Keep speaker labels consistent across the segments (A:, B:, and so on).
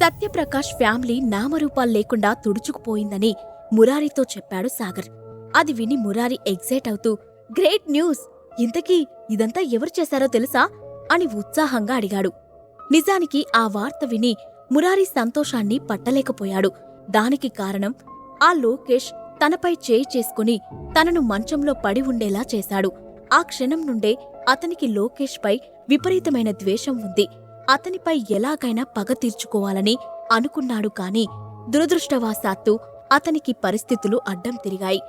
A: Satya Prakash family నామరూపాలు లేకుండా తుడుచుకుపోయిందని మురారితో చెప్పాడు సాగర్. అది విని మురారి ఎగ్జైట్ అవుతూ గ్రేట్ న్యూస్! ఇంతకీ ఇదంతా ఎవరు చేశారో తెలుసా? అని ఉత్సాహంగా అడిగాడు. నిజానికి ఆ వార్త విని మురారి సంతోషాన్ని పట్టలేకపోయాడు. దానికి కారణం ఆ లోకేష్ తనపై చేయి చేసుకుని తనను మంచంలో పడి ఉండేలా చేశాడు. ఆ క్షణం నుండే అతనికి లోకేష్పై విపరీతమైన ద్వేషం ఉంది. అతనిపై ఎలాగైనా పగ తీర్చుకోవాలని అనుకున్నాడు కాని దురదృష్టవశాత్తు అతనికి పరిస్థితులు అడ్డం తిరిగాయి.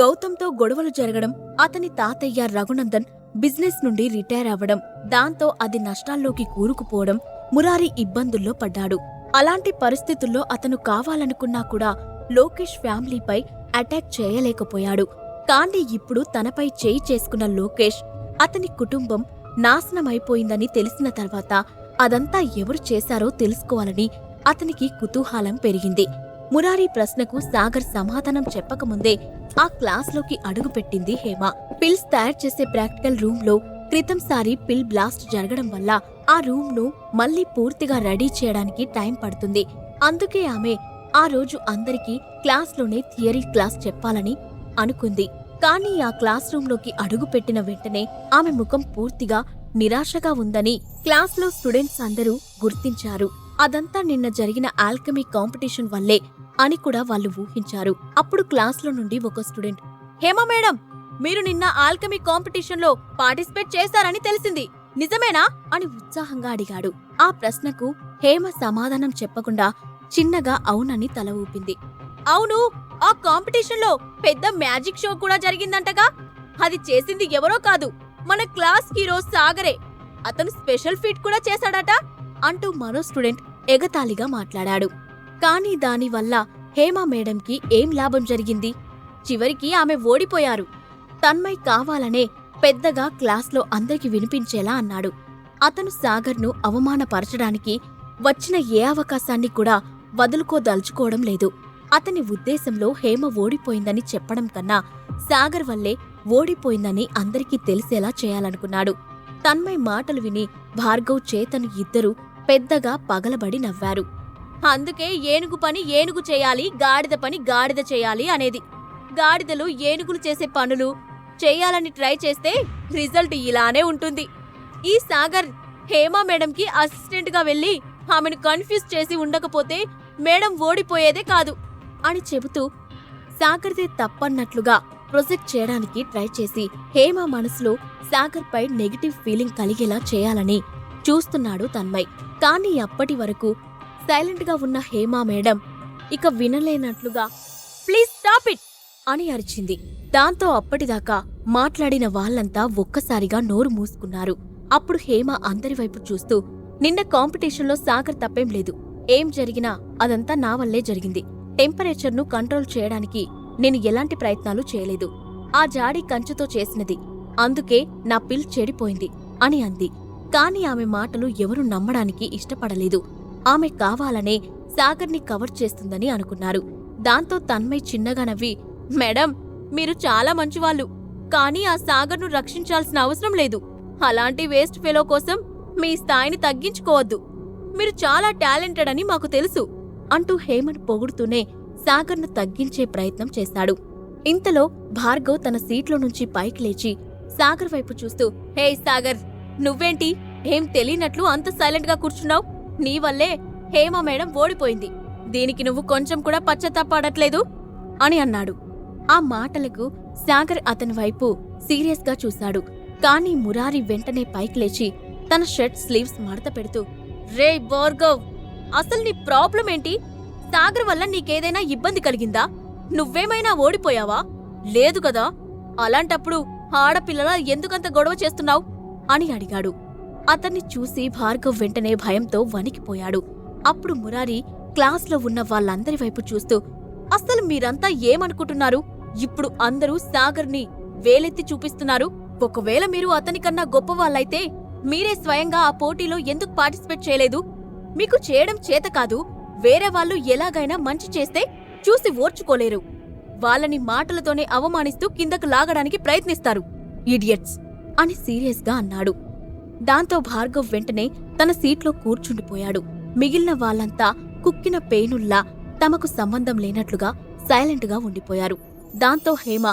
A: గౌతంతో గొడవలు జరగడం అతని తాతయ్య రఘునందన్ బిజినెస్ నుండి రిటైర్ అవ్వడం దాంతో అది నష్టాల్లోకి కూరుకుపోవడం మురారి ఇబ్బందుల్లో పడ్డాడు. అలాంటి పరిస్థితుల్లో అతను కావాలనుకున్నా కూడా లోకేష్ ఫ్యామిలీపై అటాక్ చేయలేకపోయాడు. కానీ ఇప్పుడు తనపై చేయి చేసుకున్న లోకేష్ అతని కుటుంబం నాశనమైపోయిందని తెలిసిన తర్వాత అదంతా ఎవరు చేశారో తెలుసుకోవాలని అతనికి కుతూహలం పెరిగింది. మురారి ప్రశ్నకు సాగర్ సమాధానం చెప్పకముందే ఆ క్లాస్లోకి అడుగుపెట్టింది హేమ. పిల్స్ తయారు చేసే ప్రాక్టికల్ రూమ్లో క్రితంసారి పిల్ బ్లాస్ట్ జరగడం వల్ల ఆ రూమ్ను మళ్ళీ పూర్తిగా రెడీ చేయడానికి టైం పడుతుంది. అందుకే ఆమె ఆ రోజు అందరికీ క్లాస్లోనే థియరీ క్లాస్ చెప్పాలని అనుకుంది. కానీ ఆ క్లాస్ రూమ్లోకి అడుగుపెట్టిన వెంటనే ఆమె ముఖం పూర్తిగా నిరాశగా ఉందని క్లాస్లో స్టూడెంట్స్ అందరూ గుర్తించారు. అదంతా నిన్న జరిగిన ఆల్కమీ కాంపిటీషన్ వల్లే అని కూడా వాళ్ళు ఊహించారు. అప్పుడు క్లాస్లో నుండి ఒక స్టూడెంట్ హేమ మేడం మీరు నిన్న ఆల్కమీ కాంపిటీషన్లో పార్టిసిపేట్ చేశారని తెలిసింది. నిజమేనా? అని ఉత్సాహంగా అడిగాడు. ఆ ప్రశ్నకు హేమ సమాధానం చెప్పకుండా చిన్నగా అవునని తల ఊపింది. అవును ఆ కాంపిటీషన్లో పెద్ద మ్యాజిక్ షో కూడా జరిగిందంటగా? అది చేసింది ఎవరో కాదు. మన క్లాస్ హీరో సాగరే. అతను స్పెషల్ ఫీట్ కూడా చేశాడట అంటూ మరో స్టూడెంట్ ఎగతాళిగా మాట్లాడాడు. కానీ దానివల్ల హేమ మేడంకి ఏం లాభం జరిగింది? చివరికి ఆమె ఓడిపోయారు. తన్మయ్ కావాలనే పెద్దగా క్లాస్లో అందరికి వినిపించేలా అన్నాడు. అతను సాగర్ను అవమానపరచడానికి వచ్చిన ఏ అవకాశాన్ని కూడా వదులుకోదలుచుకోవడం లేదు. అతని ఉద్దేశంలో హేమ ఓడిపోయిందని చెప్పడం కన్నా సాగర్ వల్లే ఓడిపోయిందని అందరికీ తెలిసేలా చేయాలనుకున్నాడు. తన్మయ్ మాటలు విని భార్గవ్ చేతను ఇద్దరూ పెద్దగా పగలబడి నవ్వారు. అందుకే ఏనుగు పని ఏనుగు చేయాలి గాడిద పని గాడిద చేయాలి అనేది. గాడిదలు ఏనుగులు చేసే పనులు చేయాలని ట్రై చేస్తే రిజల్ట్ ఇలానే ఉంటుంది. ఈ సాగర్ హేమా మేడంకి అసిస్టెంట్గా వెళ్ళి ఆమెను కన్ఫ్యూజ్ చేసి ఉండకపోతే మేడం ఓడిపోయేదే కాదు అని చెబుతూ సాగర్దే తప్పన్నట్లుగా ప్రొజెక్ట్ చేయడానికి ట్రై చేసి హేమ మనసులో సాగర్ పై నెగిటివ్ ఫీలింగ్ కలిగేలా చేయాలని చూస్తున్నాడు తన్మయ్. కానీ అప్పటి వరకు సైలెంట్గా ఉన్న హేమ మేడం ఇక వినలేనట్లుగా ప్లీజ్ స్టాప్ ఇట్! అని అరిచింది. దాంతో అప్పటిదాకా మాట్లాడిన వాళ్ళంతా ఒక్కసారిగా నోరు మూసుకున్నారు. అప్పుడు హేమ అందరి వైపు చూస్తూ నిన్న కాంపిటీషన్లో సాగర్ తప్పేం లేదు. ఏం జరిగినా అదంతా నా వల్లే జరిగింది. టెంపరేచర్ను కంట్రోల్ చేయడానికి నేను ఎలాంటి ప్రయత్నాలు చేయలేదు. ఆ జాడి కంచుతో చేసినది. అందుకే నా పిల్ చెడిపోయింది అని అంది. కాని ఆమె మాటలు ఎవరూ నమ్మడానికి ఇష్టపడలేదు. ఆమె కావాలనే సాగర్ని కవర్ చేస్తుందని అనుకున్నారు. దాంతో తన్మయ్ చిన్నగా నవ్వి మేడం మీరు చాలా మంచివాళ్ళు. కానీ ఆ సాగర్ను రక్షించాల్సిన అవసరం లేదు. అలాంటి వేస్ట్ ఫెలో కోసం మీ స్థాయిని తగ్గించుకోవద్దు. మీరు చాలా టాలెంటెడ్ అని మాకు తెలుసు అంటూ హేమంత్ పొగుడుతూనే సాగర్ను తగ్గించే ప్రయత్నం చేశాడు ఇంతలో భార్గవ్ తన సీట్లో నుంచి పైకి లేచి సాగర్ వైపు చూస్తూ హే సాగర్ నువ్వేంటి? ఏం తెలియనట్లు అంత సైలెంట్గా కూర్చున్నావు? నీ వల్లే హేమ మేడం ఓడిపోయింది. దీనికి నువ్వు కొంచెం కూడా పశ్చాత్తాపడట్లేదు అని అన్నాడు. ఆ మాటలకు సాగర్ అతని వైపు సీరియస్గా చూశాడు. కానీ మురారి వెంటనే పైకి లేచి తన షర్ట్ స్లీవ్స్ మడత పెడుతూ రే బోర్గవ్ అసలు నీ ప్రాబ్లం ఏంటి సాగర్ వల్ల నీకేదైనా ఇబ్బంది కలిగిందా? నువ్వేమైనా ఓడిపోయావా? లేదు కదా. అలాంటప్పుడు ఆడపిల్లల ఎందుకంత గొడవ చేస్తున్నావు? అని అడిగాడు. అతన్ని చూసి భార్గవ్ వెంటనే భయంతో వణికిపోయాడు. అప్పుడు మురారి క్లాస్లో ఉన్న వాళ్ళందరి వైపు చూస్తూ అస్సలు మీరంతా ఏమనుకుంటున్నారు? ఇప్పుడు అందరూ సాగర్ని వేలెత్తి చూపిస్తున్నారు. ఒకవేళ మీరు అతనికన్నా గొప్పవాళ్ళైతే మీరే స్వయంగా ఆ పోటీలో ఎందుకు పార్టిసిపేట్ చేయలేదు? మీకు చేయడం చేత కాదు. వేరే వాళ్ళు ఎలాగైనా మంచి చేస్తే చూసి ఓర్చుకోలేరు. వాళ్ళని మాటలతోనే అవమానిస్తూ కిందకు లాగడానికి ప్రయత్నిస్తారు. ఇడియట్స్ అని సీరియస్గా అన్నాడు. దాంతో భార్గవ్ వెంటనే తన సీట్లో కూర్చుండిపోయాడు. మిగిలిన వాళ్ళంతా కుక్కిన పేనుల్లా తమకు సంబంధం లేనట్లుగా సైలెంట్గా ఉండిపోయారు. దాంతో హేమ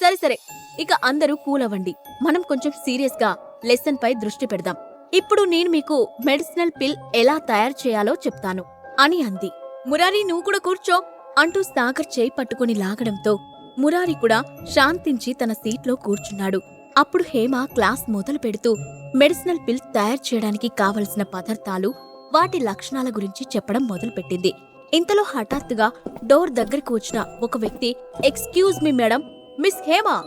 A: సరే సరే ఇక అందరూ కూలవండి మనం కొంచెం సీరియస్గా లెసన్ పై దృష్టి పెడదాం. ఇప్పుడు నేను మీకు మెడిసినల్ పిల్ ఎలా తయారు చేయాలో చెప్తాను. అని అంది. మురారి నువ్వు కూడా కూర్చో అంటూ సాగర్ చేయి పట్టుకుని లాగడంతో మురారి కూడా శాంతించి తన సీట్లో కూర్చున్నాడు. అప్పుడు హేమ క్లాస్ మొదలు పెడుతూ మెడిసినల్ పిల్ తయారు చేయడానికి కావలసిన పదార్థాలు వాటి లక్షణాల గురించి చెప్పడం మొదలుపెట్టింది. ఇంతలో హఠాత్తుగా డోర్ దగ్గరికి వచ్చిన ఒక వ్యక్తి excuse me madam miss Hema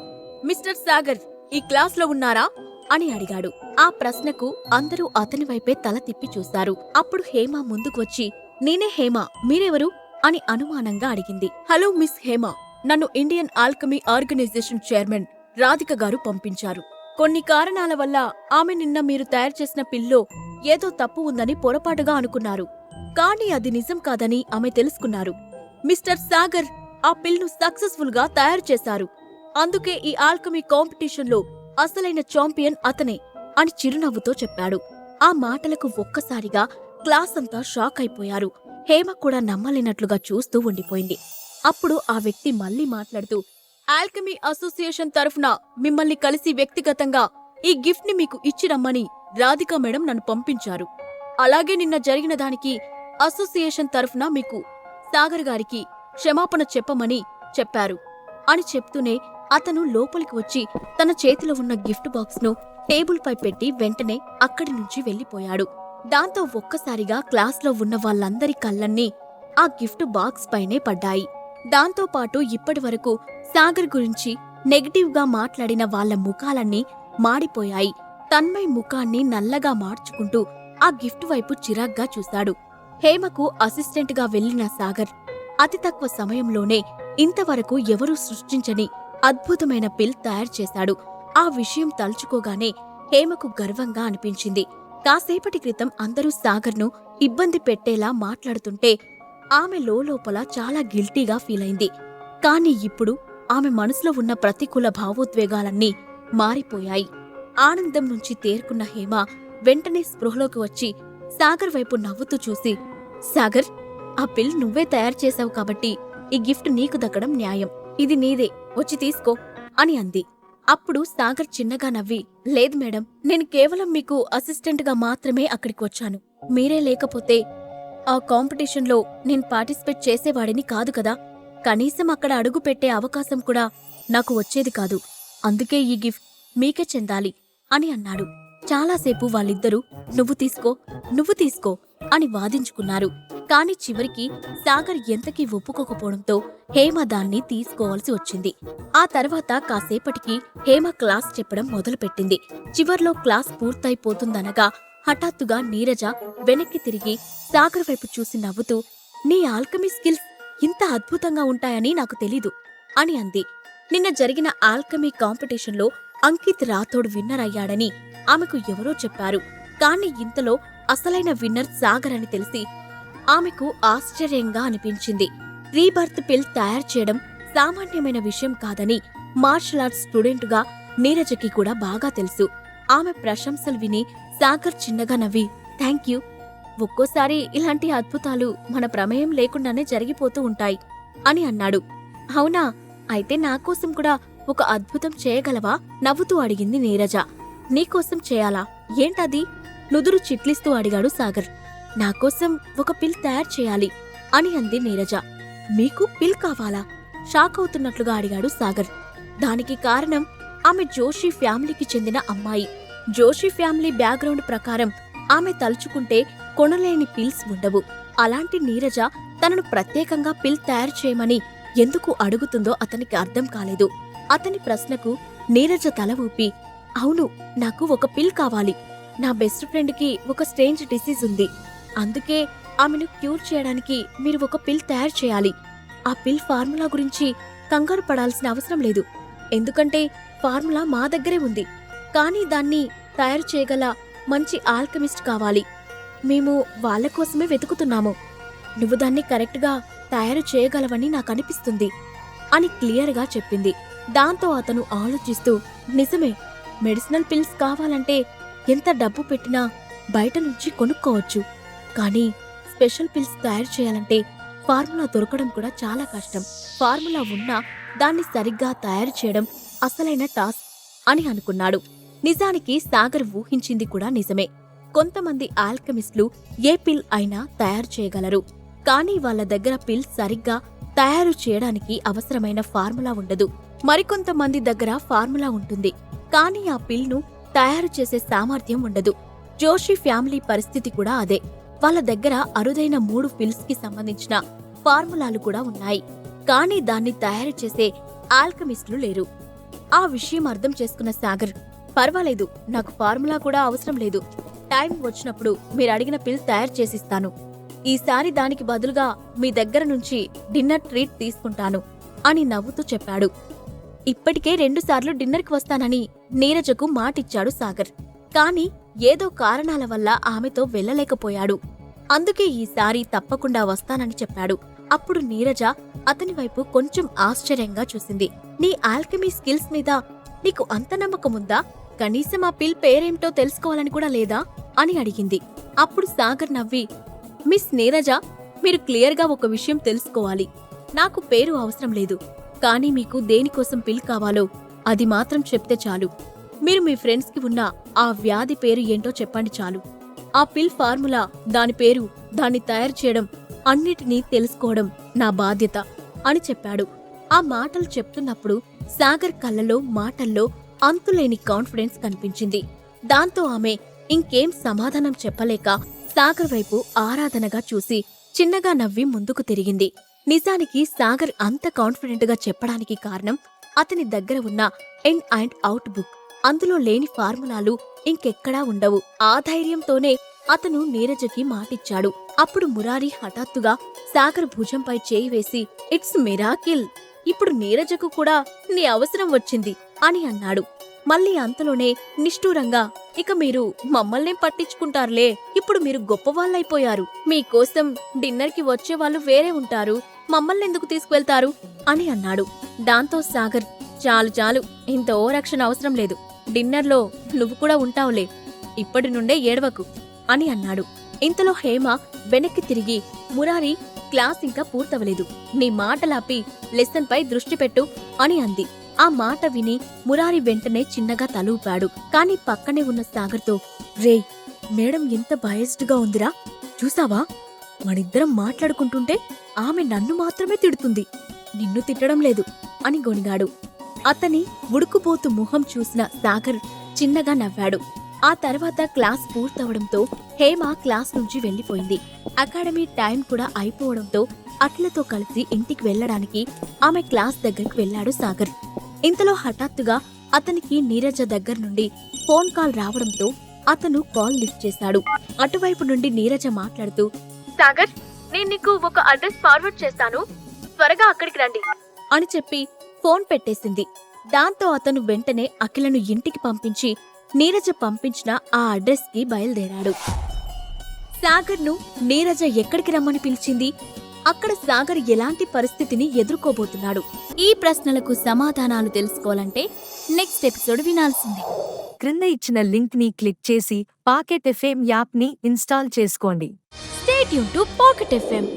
A: mister Sagar ఈ క్లాస్లో ఉన్నారా? అని అడిగాడు. ఆ ప్రశ్నకు అందరూ అతని వైపే తల తిప్పి చూశారు. అప్పుడు హేమ ముందుకు వచ్చి నేనే హేమ మీరెవరు? అని అనుమానంగా అడిగింది. హలో మిస్ హేమ నన్ను Indian alchemy organisation chairman Radhika garu పంపించారు. కొన్ని కారణాల వల్ల ఆమె నిన్న మీరు తయారు చేసిన పిల్లో ఏదో తప్పు ఉందని పొరపాటుగా అనుకున్నారు. కానీ అది నిజం కాదని ఆమె తెలుసుకున్నారు. మిస్టర్ సాగర్ ఆ పిల్ను సక్సెస్ఫుల్గా తయారు చేశారు. అందుకే ఈ ఆల్కమీ కాంపిటీషన్లో అసలైన చాంపియన్ అతనే అని చిరునవ్వుతో చెప్పాడు. ఆ మాటలకు ఒక్కసారిగా క్లాస్ అంతా షాక్ అయిపోయారు. హేమ కూడా నమ్మలేనట్లుగా చూస్తూ ఉండిపోయింది. అప్పుడు ఆ వ్యక్తి మళ్ళీ మాట్లాడుతూ ఆల్కమీ అసోసియేషన్ తరఫున మిమ్మల్ని కలిసి వ్యక్తిగతంగా ఈ గిఫ్ట్ని మీకు ఇచ్చి రమ్మని రాధికా మేడం నన్ను పంపించారు. అలాగే నిన్న జరిగిన దానికి అసోసియేషన్ తరఫున మీకు సాగర్ గారికి క్షమాపణ చెప్పమని చెప్పారు. అని చెప్తూనే అతను లోపలికి వచ్చి తన చేతిలో ఉన్న గిఫ్ట్ బాక్స్ను టేబుల్ పై పెట్టి వెంటనే అక్కడి నుంచి వెళ్ళిపోయాడు దాంతో ఒక్కసారిగా క్లాస్లో ఉన్న వాళ్ళందరి కళ్ళన్నీ ఆ గిఫ్ట్ బాక్స్ పైనే పడ్డాయి. దాంతోపాటు ఇప్పటివరకు సాగర్ గురించి నెగిటివ్గా మాట్లాడిన వాళ్ళ ముఖాలన్నీ మాడిపోయాయి. తన్మయ్ ముఖాన్ని నల్లగా మార్చుకుంటూ ఆ గిఫ్ట్ వైపు చిరాగ్గా చూశాడు. హేమకు అసిస్టెంట్గా వెళ్ళిన సాగర్ అతి తక్కువ సమయంలోనే ఇంతవరకు ఎవరూ సృష్టించని అద్భుతమైన పిల్ తయారు చేశాడు. ఆ విషయం తలుచుకోగానే హేమకు గర్వంగా అనిపించింది. కాసేపటి క్రితం అందరూ సాగర్ను ఇబ్బంది పెట్టేలా మాట్లాడుతుంటే ఆమె లోపల చాలా గిల్టీగా ఫీలైంది కాని ఇప్పుడు ఆమె మనసులో ఉన్న ప్రతికూల భావోద్వేగాలన్నీ మారిపోయాయి. ఆనందం నుంచి తేరుకున్న హేమ వెంటనే స్పృహలోకి వచ్చి సాగర్ వైపు నవ్వుతూ చూసి సాగర్ ఆ పిల్ నువ్వే తయారు చేశావు కాబట్టి ఈ గిఫ్ట్ నీకు దక్కడం న్యాయం. ఇది నీదే. వచ్చి తీసుకో అని అంది. అప్పుడు సాగర్ చిన్నగా నవ్వి లేదు మేడం నేను కేవలం మీకు అసిస్టెంట్గా మాత్రమే అక్కడికి వచ్చాను. మీరే లేకపోతే ఆ కాంపిటీషన్లో నేను పార్టిసిపేట్ చేసేవాడిని కాదు కదా. కనీసం అక్కడ అడుగు పెట్టే అవకాశం కూడా నాకు వచ్చేది కాదు. అందుకే ఈ గిఫ్ట్ మీకే చెందాలి అని అన్నాడు. చాలాసేపు వాళ్ళిద్దరూ నువ్వు తీసుకో నువ్వు తీసుకో అని వాదించుకున్నారు. కాని చివరికి సాగర్ ఎంతకీ ఒప్పుకోకపోవడంతో హేమ దాన్ని తీసుకోవాల్సి వచ్చింది. ఆ తర్వాత కాసేపటికి హేమ క్లాస్ చెప్పడం మొదలుపెట్టింది. చివర్లో క్లాస్ పూర్తయిపోతుందనగా హఠాత్తుగా నీరజ వెనక్కి తిరిగి సాగర్ వైపు చూసి నవ్వుతూ నీ ఆల్కమీ స్కిల్స్ ఇంత అద్భుతంగా ఉంటాయని నాకు తెలీదు అని అంది. నిన్న జరిగిన ఆల్కమీ కాంపిటీషన్లో అంకిత్ రాథోడ్ విన్నర్ అయ్యాడని ఆమెకు ఎవరో చెప్పారు. కాని ఇంతలో అసలైన విన్నర్ సాగర్ అని తెలిసి ఆమెకు ఆశ్చర్యంగా అనిపించింది. రీబర్త్ పిల్ తయారు చేయడం సామాన్యమైన విషయం కాదని మార్షల్ ఆర్ట్స్ స్టూడెంట్గా నీరజకి కూడా బాగా తెలుసు. ఆమె ప్రశంసలు విని సాగర్ చిన్నగా నవ్వి థ్యాంక్ యూ. ఒక్కోసారి ఇలాంటి అద్భుతాలు మన ప్రమేయం లేకుండానే జరిగిపోతూ ఉంటాయి అని అన్నాడు. అవునా? అయితే నా కోసం కూడా ఒక అద్భుతం చేయగలవా? నవ్వుతూ అడిగింది నీరజ. నీకోసం చేయాలా? ఏంటది? నుదురు చిట్లిస్తూ అడిగాడు సాగర్. నాకోసం ఒక పిల్ తయారు చేయాలి అని అంది నీరజ. మీకు పిల్ కావాలా? షాక్ అవుతున్నట్లుగా అడిగాడు సాగర్. దానికి కారణం ఆమె జోషి ఫ్యామిలీకి చెందిన అమ్మాయి. జోషి ఫ్యామిలీ బ్యాక్గ్రౌండ్ ప్రకారం ఆమె తలుచుకుంటే కొనలేని పిల్స్ ఉండవు. అలాంటి నీరజ తనను ప్రత్యేకంగా పిల్ తయారు చేయమని ఎందుకు అడుగుతుందో అతనికి అర్థం కాలేదు. అతని ప్రశ్నకు నీరజ తల ఊపి అవును నాకు ఒక పిల్ కావాలి. నా బెస్ట్ ఫ్రెండ్కి ఒక స్ట్రేంజ్ డిసీజ్ ఉంది. అందుకే ఆమెను క్యూర్ చేయడానికి మీరు ఒక పిల్ తయారు చేయాలి. ఆ పిల్ ఫార్ములా గురించి కంగారు పడాల్సిన అవసరం లేదు. ఎందుకంటే ఫార్ములా మా దగ్గరే ఉంది. కానీ దాన్ని తయారు చేయగల మంచి ఆల్కమిస్ట్ కావాలి. మేము వాళ్ళ కోసమే వెతుకుతున్నాము. నువ్వు దాన్ని కరెక్ట్గా తయారు చేయగలవని నాకు అనిపిస్తుంది అని క్లియర్గా చెప్పింది. దాంతో అతను ఆలోచిస్తూ నిజమే మెడిసినల్ పిల్స్ కావాలంటే ఎంత డబ్బు పెట్టినా బయట నుంచి కొనుక్కోవచ్చు. కానీ స్పెషల్ పిల్స్ తయారు చేయాలంటే ఫార్ములా దొరకడం కూడా చాలా కష్టం. ఫార్ములా ఉన్నా దాన్ని సరిగ్గా తయారు చేయడం అసలైన టాస్క్ అని అనుకున్నాడు. నిజానికి సాగర్ ఊహించింది కూడా నిజమే. కొంతమంది ఆల్కమిస్టులు ఏ పిల్ అయినా తయారు చేయగలరు. కానీ వాళ్ళ దగ్గర పిల్ సరిగ్గా తయారు చేయడానికి అవసరమైన ఫార్ములా ఉండదు. మరికొంతమంది దగ్గర ఫార్ములా ఉంటుంది. కానీ ఆ పిల్ను తయారు చేసే సామర్థ్యం ఉండదు. జోషి ఫ్యామిలీ పరిస్థితి కూడా అదే. వాళ్ళ దగ్గర అరుదైన మూడు పిల్స్కి సంబంధించిన ఫార్ములాలు కూడా ఉన్నాయి. కానీ దాన్ని తయారు చేసే ఆల్కమిస్టులు లేరు. ఆ విషయం అర్థం చేసుకున్న సాగర్ పర్వాలేదు నాకు ఫార్ములా కూడా అవసరం లేదు. టైం వచ్చినప్పుడు మీరు అడిగిన పిల్ తయారు చేసిస్తాను. ఈసారి దానికి బదులుగా మీ దగ్గర నుంచి డిన్నర్ ట్రీట్ తీసుకుంటాను అని నవ్వుతూ చెప్పాడు. ఇప్పటికే రెండుసార్లు డిన్నర్కి వస్తానని నీరజకు మాటిచ్చాడు సాగర్. కాని ఏదో కారణాల వల్ల ఆమెతో వెళ్ళలేకపోయాడు. అందుకే ఈసారి తప్పకుండా వస్తానని చెప్పాడు. అప్పుడు నీరజ అతని వైపు కొంచెం ఆశ్చర్యంగా చూసింది. నీ ఆల్కెమీ స్కిల్స్ మీద నీకు అంత నమ్మకముందా కనీసం ఆ పిల్ పేరేంటో తెలుసుకోవాలని కూడా లేదా? అని అడిగింది. అప్పుడు సాగర్ నవ్వి మిస్ నీరజ మీరు క్లియర్గా ఒక విషయం తెలుసుకోవాలి. నాకు పేరు అవసరం లేదు. కానీ మీకు దేనికోసం పిల్ కావాలో అది మాత్రం చెప్తే చాలు. మీరు మీ ఫ్రెండ్స్కి ఉన్న ఆ వ్యాధి పేరు ఏంటో చెప్పండి చాలు. ఆ పిల్ ఫార్ములా దాని పేరు దాన్ని తయారు చేయడం అన్నిటినీ తెలుసుకోవడం నా బాధ్యత అని చెప్పాడు. ఆ మాటలు చెప్తున్నప్పుడు సాగర్ కళ్ళలో మాటల్లో అంతులేని కాన్ఫిడెన్స్ కనిపించింది. దాంతో ఆమె ఇంకేం సమాధానం చెప్పలేక సాగర్ వైపు ఆరాధనగా చూసి చిన్నగా నవ్వి ముందుకు తిరిగింది. నిజానికి సాగర్ అంత కాన్ఫిడెంట్గా చెప్పడానికి కారణం అతని దగ్గర ఉన్న ఎండ్ అండ్ అవుట్ బుక్. అందులో లేని ఫార్ములాలు ఇంకెక్కడా ఉండవు. ఆ ధైర్యంతోనే అతను నీరజకి మాటిచ్చాడు. అప్పుడు మురారి హఠాత్తుగా సాగర్ భుజంపై చేయి వేసి ఇట్స్ మిరాకిల్. ఇప్పుడు నీరజకు కూడా నీ అవసరం వచ్చింది అని అన్నాడు. మళ్ళీ అంతలోనే నిష్ఠూరంగా ఇక మీరు మమ్మల్నే పట్టించుకుంటారులే. ఇప్పుడు మీరు గొప్పవాళ్ళైపోయారు. మీకోసం డిన్నర్కి వచ్చేవాళ్ళు వేరే ఉంటారు. మమ్మల్ని ఎందుకు తీసుకువెళ్తారు? అని అన్నాడు. దాంతో సాగర్ చాలు చాలు. ఇంత ఓ రక్షణ అవసరం లేదు. డిన్నర్లో నువ్వు కూడా ఉంటావులే. ఇప్పటి నుండే ఏడవకు అని అన్నాడు. ఇంతలో హేమ వెనక్కి తిరిగి మురారి క్లాస్ ఇంకా పూర్తవలేదు. నీ మాటలాపి లెసన్ పై దృష్టి పెట్టు అని అంది. ఆ మాట విని మురారి వెంటనే చిన్నగా తలూపాడు. కాని పక్కనే ఉన్న సాగర్తో రేయ్ మేడం ఎంత బయస్డ్గా ఉందిరా. చూసావా? మనిద్దరం మాట్లాడుకుంటుంటే ఆమె నన్ను మాత్రమే తిడుతుంది. నిన్ను తిట్టడం లేదు అని గొనిగాడు అతని ఉడుకుపోతు ముఖం చూసిన సాగర్ చిన్నగా నవ్వాడు. ఆ తర్వాత క్లాస్ పూర్తవడంతో హేమ క్లాస్ నుంచి వెళ్ళిపోయింది అకాడమీ టైం కూడా అయిపోవడంతో అట్లతో కలిసి ఇంటికి వెళ్ళడానికి ఆమె క్లాస్ దగ్గరికి వెళ్ళాడు సాగర్. ఇంతలో హఠాత్తుగా అతనికి నీరజ దగ్గర నుండి ఫోన్ కాల్ రావడంతో అతను కాల్ లిఫ్ట్ చేశాడు. అటువైపు నుండి నీరజ మాట్లాడుతూ సాగర్ నేను నీకు ఒక అడ్రస్ ఫార్వర్డ్ చేస్తాను. త్వరగా అక్కడికి రండి. అని చెప్పి ఫోన్ పెట్టేసింది. దాంతో అతను వెంటనే అఖిలను ఇంటికి పంపించి నీరజ పంపించిన ఆ అడ్రస్కి బయలుదేరాడు. సాగర్ను నీరజ ఎక్కడికి రమ్మని పిలిచింది? అక్కడ సాగర్ ఎలాంటి పరిస్థితిని ఎదుర్కోబోతున్నాడు? ఈ ప్రశ్నలకు సమాధానాలు తెలుసుకోవాలంటే నెక్స్ట్ ఎపిసోడ్ వినాల్సిందే.
B: క్రింద ఇచ్చిన లింక్ని క్లిక్ చేసి పాకెట్ ఎఫ్ఎం యాప్ని ఇన్స్టాల్ చేసుకోండి.
A: స్టేట్ యూన్ టు పాకెట్ ఎఫ్ఎం.